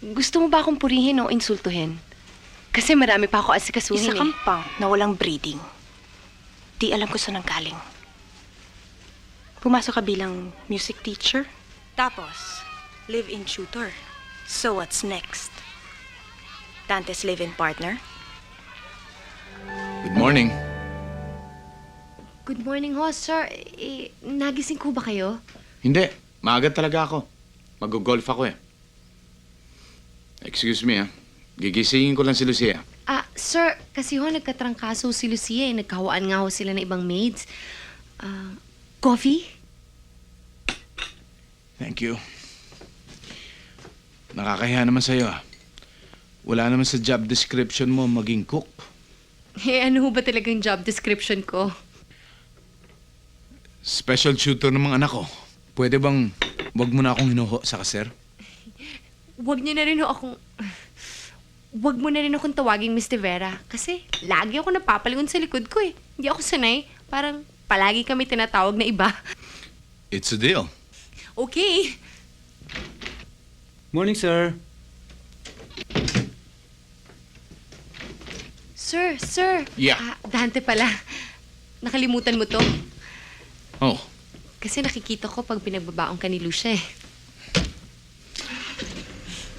gusto mo ba akong purihin o insultuhin? Kasi marami pa ako asikasuhin Isa eh. kang pang na walang breeding. Di alam ko saan ang galing. Pumasok ka bilang music teacher. Tapos, live-in tutor. So what's next? Dante's live-in partner? Good morning. Good morning ho, sir. Eh, nagising ko ba kayo? Hindi, maaga talaga ako. Mag-golf ako eh. Excuse me ah. Gigisingin ko lang si Lucia. Ah, sir, kasi ho, nagkatrangkaso si Lucia eh. Nagkahawaan nga ho sila ng ibang maids. Ah, coffee? Thank you. Nakakahiya naman sa'yo ah. Wala naman sa job description mo maging cook. Eh, ano ho ba talagang job description ko? Special tutor ng mga anak ko. Pwede bang wag mo na akong hinuho sa kaser? Huwag niyo na rin ho akong... Huwag mo na rin akong tawaging Miss Vera. Kasi lagi ako napapalingon sa likod ko eh. Hindi ako sanay. Parang palagi kami tinatawag na iba. It's a deal. Okay. Morning, sir. Sir, sir. Yeah. Ah, Dante pala. Nakalimutan mo to. Oh, Kasi nakikita ko pag pinagbabaong ka ni Lucia eh.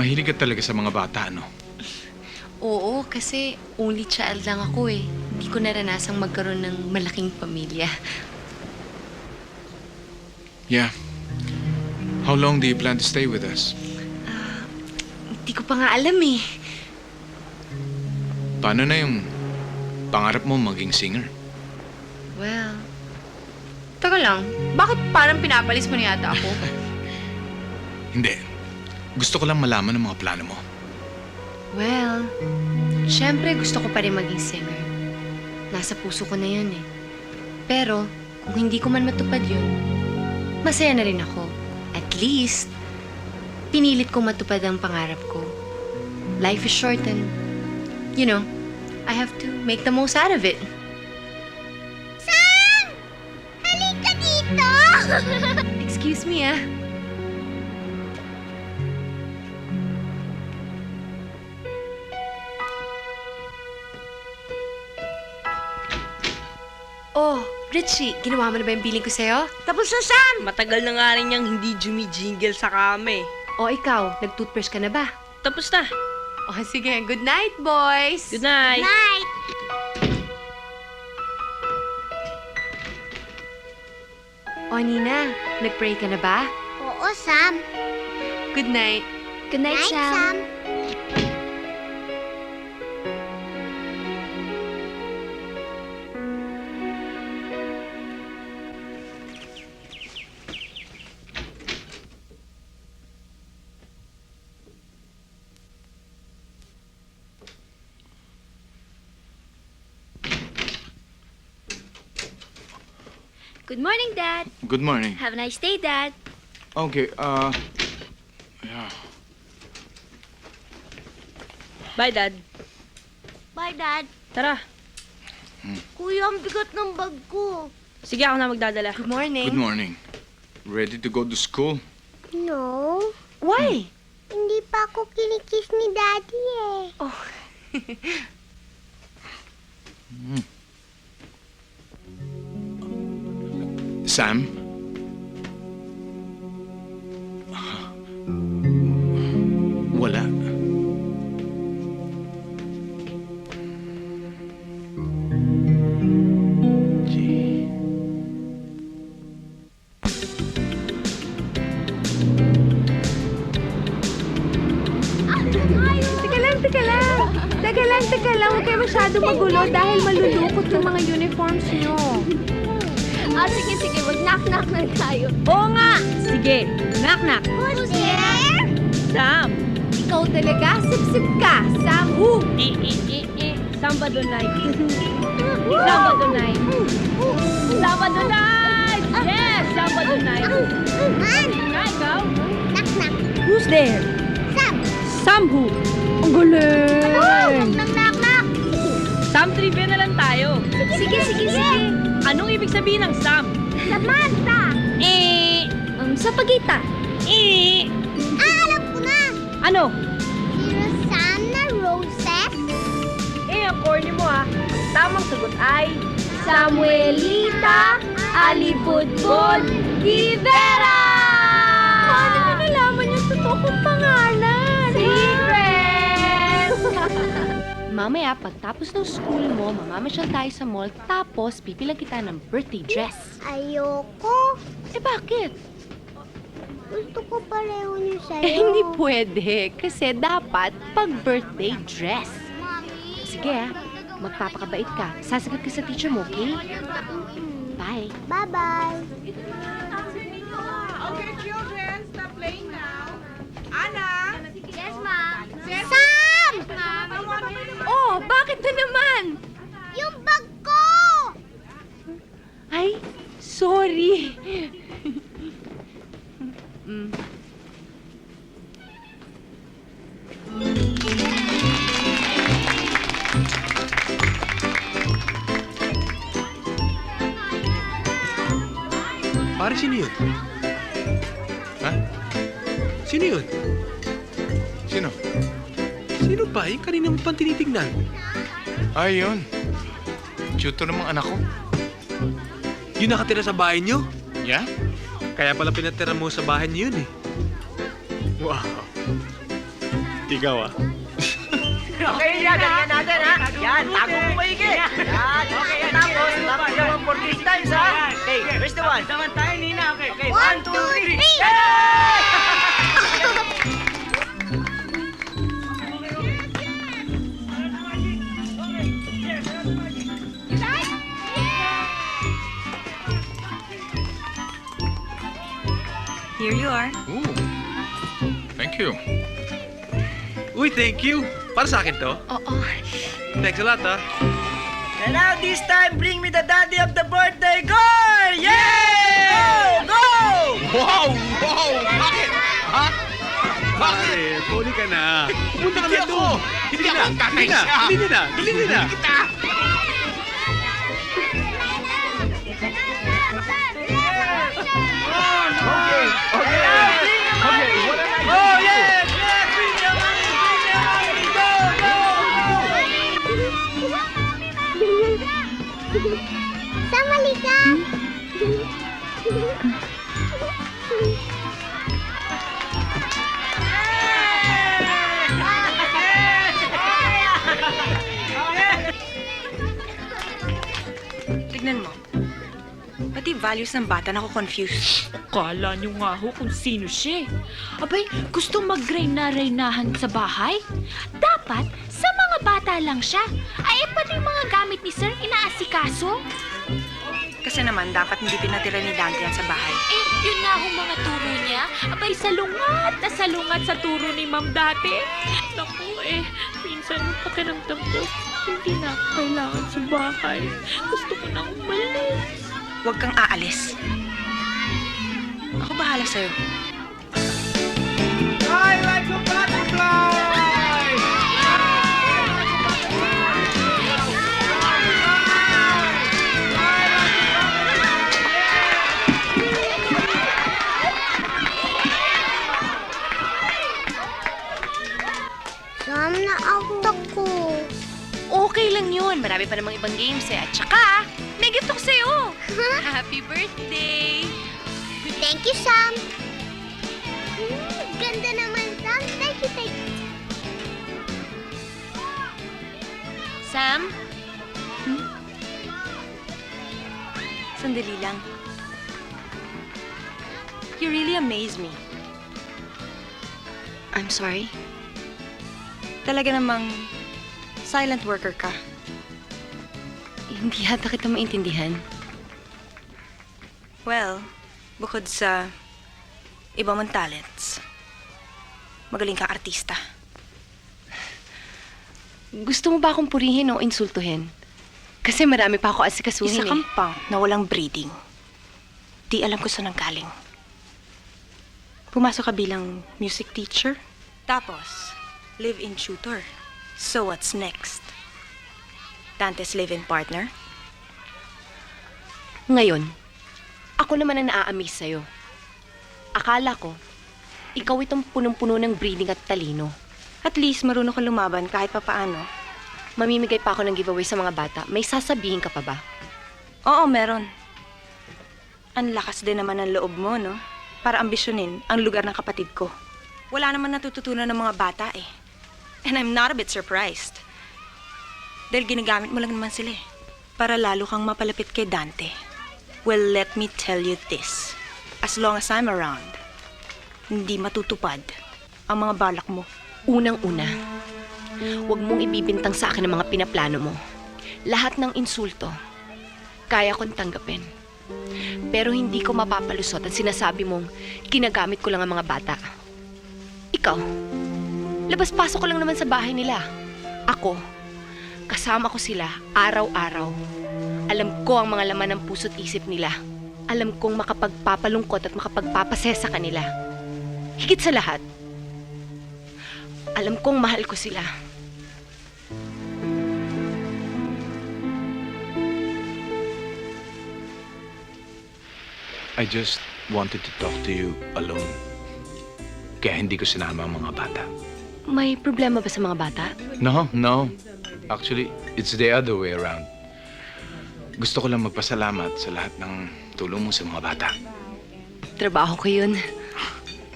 Mahilig ka talaga sa mga bata, no? Oo, kasi only child lang ako eh. Hindi ko naranasang magkaroon ng malaking pamilya. Yeah. How long do you plan to stay with us? Hindi ko pa nga alam eh. Paano na yung pangarap mo maging singer? Well... Taka lang, bakit parang pinapalis mo na yata ako? Hindi. Gusto ko lang malaman ang mga plano mo. Well, syempre gusto ko pa rin maging singer. Nasa puso ko na yun eh. Pero, kung hindi ko man matupad yun, masaya na rin ako. At least, pinilit kong matupad ang pangarap ko. Life is short and, you know, I have to make the most out of it. Sam! Halika dito! Excuse me ah. Richie, ginawa mo na ba yung billing ko sa'yo? Tapos na, Sam! Matagal na nga rin niyang hindi jumijingle sa kame. O ikaw, nag-toothbrush ka na ba? Tapos na. O sige, good night, boys! Good night. Night. O Nina, nag-pray ka na ba? Oo, Sam. Good night. Good night, Sam. Good morning, Dad. Good morning. Have a nice day, Dad. Okay, uh... Yeah. Bye, Dad. Bye, Dad. Tara. Kuya, ang bigat ng bag ko. Sige, ako na magdadala. Good morning. Good morning. Ready to go to school? No. Why? Hindi pa ako kinikiss ni Daddy eh. Oh. Sam? Wala. Gee. Teka lang, teka lang. Teka lang, teka lang. Huwag kayo masyado magulo dahil malulukot yung mga uniforms nyo. Sige, sige. Mag-knock-knock na tayo. Oo nga! Sige, knock-knock. Who's there? Sam! Ikaw talaga, sip-sip ka. Sam, who? Eh, eh, eh, eh. Sabado night. Sabado night. Sabado night! Yes! Sabado night. Man, Nga, ikaw? knock knock. Who's there? Sam. Sam who? Ang galing! Knock knock knock. Sam trivia na lang tayo. Sige, sige, sige. Anong ibig sabihin ng Sam? Samantha. Eh, Um, sa pagita. eh, Ah, alam ko na. ano? Si Rosanna Roses. Eh, ang corny mo ha. Tamang sagot ay... Samuelita Alibudbod Rivera! Paano niyo nalaman yung totoo kong pangalan? Mamaya, pagtapos ng school mo, mamamasyal tayo sa mall, tapos pipilang kita ng birthday dress. Ayoko. Eh bakit? Gusto ko pareho niyo sa'yo. Eh, hindi pwede. Kasi dapat pag birthday dress. Mami. Sige ah, magpapakabait ka. Sasagot ka sa teacher mo, okay? Bye. Bye-bye. Okay, children, stop playing now. Anna! Yes, ma'am. Sam! Na naman? Yung bag ko! Ay, sorry. Mm. Pare, sino yun? Ha? Sino yun? Sino? Sino ba? Yung kanina mo pang tinitignan. Ay, yun. Tutor ng mga anak ko. Yung nakatira sa bahay niyo? Yeah? Kaya pala pinatira mo sa bahay niyo yun eh. Wow. Tigaw ah. Okay, yan. Ganyan natin, ha? Yan, tago mo maigi. Yan. Okay, yan. Tapos, tapos naman for three times, ha? Okay, where's the one? Naman tayo, Nina. Okay, okay. One, two, three. Here you are. Ooh. Thank you. Uy, thank you. Para sa akin to. Oo. Thanks a lot ah. And now this time, bring me the daddy of the birthday girl! Yeah! Go! Go! Wow! Wow! Bakit? Ha? Pare, puli ka na. Punta ka Hindi na ako. doon. Hindi ako. Tatay Hindi na. siya. Hindi na. Hindi na. Kita! Values ng bata na confused. Kala niyo nga ho kung sino siya. Abay, gusto mag-reyna-reynahan sa bahay? Dapat sa mga bata lang siya. Ay, eh, pati yung mga gamit ni Sir inaasikaso. Kasi naman, dapat hindi pinatira ni Dante yan sa bahay. Eh, yun nga ho mga turo niya. Abay, salungat na salungat sa turo ni Ma'am dati. Naku eh, minsan pakiramdam ko, hindi na kailangan sa bahay. Gusto ko nang umalis. Huwag kang aalis. Ako bahala sa'yo. I like a butterfly! Sam, na-out ako. Okay lang yun. Marami pa namang ibang games eh. At saka, may gift ako sa'yo. Happy birthday! Thank you, Sam. Hmm, ganda naman, Sam. Thank you, thank you. Sam? Sandali lang. You really amaze me. I'm sorry. Talaga namang silent worker ka. Hindi yata kita maintindihan. Well, bukod sa iba mong talents, magaling kang artista. Gusto mo ba akong purihin o insultuhin? Kasi marami pa ako asikasuhin Isa eh. kang punk na walang breeding. Di alam ko saan ang galing. Pumasok ka bilang music teacher, tapos live-in tutor. So what's next? Dante's live-in partner? Ngayon, ako naman ang naa-amaze sa'yo. Akala ko, ikaw itong punong-puno ng breeding at talino. At least marunong ka lumaban kahit papaano. Mamimigay pa ako ng giveaway sa mga bata. May sasabihin ka pa ba? Oo, meron. Ang lakas din naman ng loob mo, no? Para ambisyonin ang lugar ng kapatid ko. Wala naman natututunan ng mga bata eh. And I'm not a bit surprised. Dahil ginagamit mo lang naman sila eh. Para lalo kang mapalapit kay Dante. Well, let me tell you this. As long as I'm around, hindi matutupad ang mga balak mo. Unang-una, huwag mong ibibintang sa akin ang mga pinaplano mo. Lahat ng insulto, kaya kong tanggapin. Pero hindi ko mapapalusot at sinasabi mong ginagamit ko lang ang mga bata. Ikaw, labas-pasok ko lang naman sa bahay nila. Ako, kasama ko sila araw-araw. Alam ko ang mga laman ng puso't isip nila. Alam kong makapagpapalungkot at makapagpapasaya sa kanila. Higit sa lahat, alam kong mahal ko sila. I just wanted to talk to you alone. Kaya hindi ko sinama ang mga bata. May problema ba sa mga bata? No, no. Actually, it's the other way around. Gusto ko lang magpasalamat sa lahat ng tulong mo sa mga bata. Trabaho ko yun.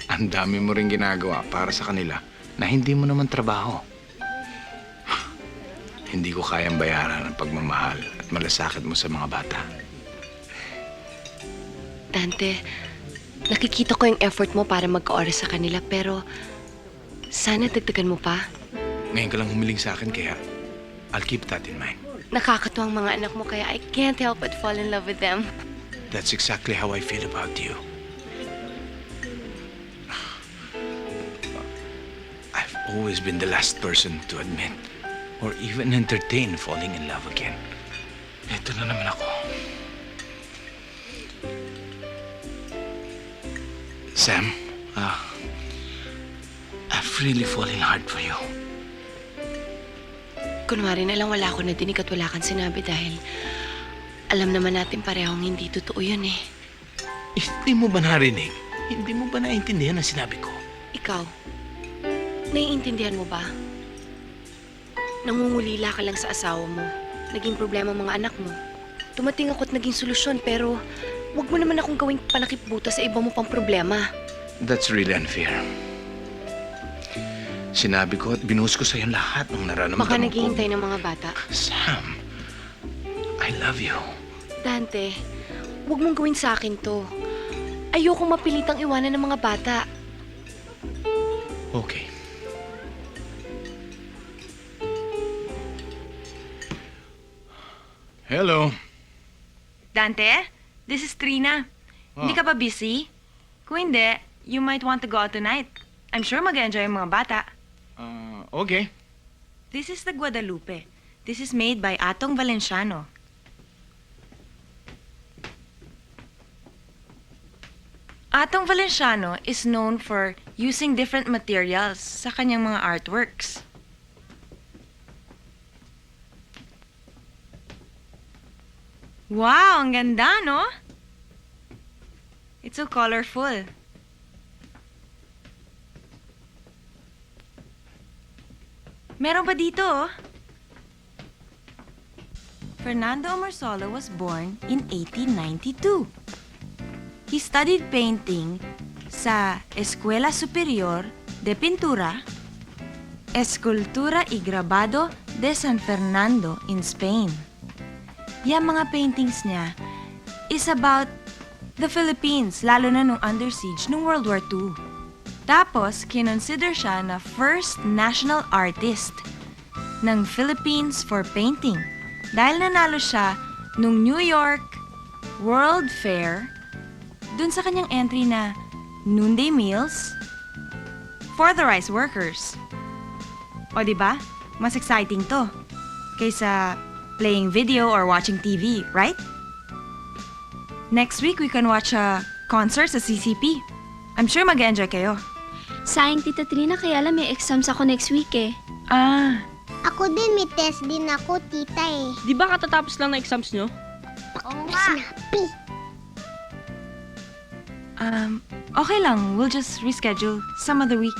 Ang dami mo rin ginagawa para sa kanila na hindi mo naman trabaho. Hindi ko kayang bayaran ang pagmamahal at malasakit mo sa mga bata. Dante, nakikita ko yung effort mo para magka-oras sa kanila pero sana dagdagan mo pa. Ngayon ka lang humiling sa akin kaya I'll keep that in mind. Nakakatuwang mga anak mo kaya I can't help but fall in love with them. That's exactly how I feel about you. I've always been the last person to admit or even entertain falling in love again. Ito na naman ako. Sam, ah, I've really fallen hard for you. Kunwari na lang wala ko nadinig at wala kang sinabi dahil alam naman natin parehong hindi totoo yun eh. Hindi mo ba narinig? Hindi mo ba naintindihan ang sinabi ko? Ikaw, naiintindihan mo ba? Nangungulila ka lang sa asawa mo. Naging problema ang mga anak mo. Tumating ako at naging solusyon pero wag mo naman akong gawing panakipbuta sa iba mo pang problema. That's really unfair. Sinabi ko at binuhos ko sa'yo lahat ng nararamdaman Baka ko. naghihintay ng mga bata. Sam, I love you. Dante, wag mong gawin sa akin to. Ayokong mapilitang iwanan ng mga bata. Okay. Hello. Dante, this is Trina. Hindi ka ba busy? Kung hindi, you might want to go out tonight. I'm sure mag-enjoy ang mga bata. Uh, okay. This is the Guadalupe. This is made by Atong Valenciano. Atong Valenciano is known for using different materials sa kanyang mga artworks. Wow, ang ganda, no? It's so colorful. Meron pa dito, oh. Fernando Omarsolo was born in 1892. He studied painting sa Escuela Superior de Pintura, Escultura y Grabado de San Fernando in Spain. Yung mga paintings niya is about the Philippines, lalo na nung under siege nung World War II. Tapos, kinonsider siya na first national artist ng Philippines for painting dahil nanalo siya nung New York World Fair dun sa kanyang entry na noonday meals for the rice workers. O ba? Mas exciting to kaysa playing video or watching TV, right? Next week, we can watch a concert sa CCP. I'm sure mag-enjoy kayo. Sayang, Tita Trina, kaya alam may exams ako next week eh. Ah, Ako din, may test din ako, tita eh. Di ba katatapos lang ng exams nyo? Oo nga. Snappy. um, okay lang. We'll just reschedule some other week.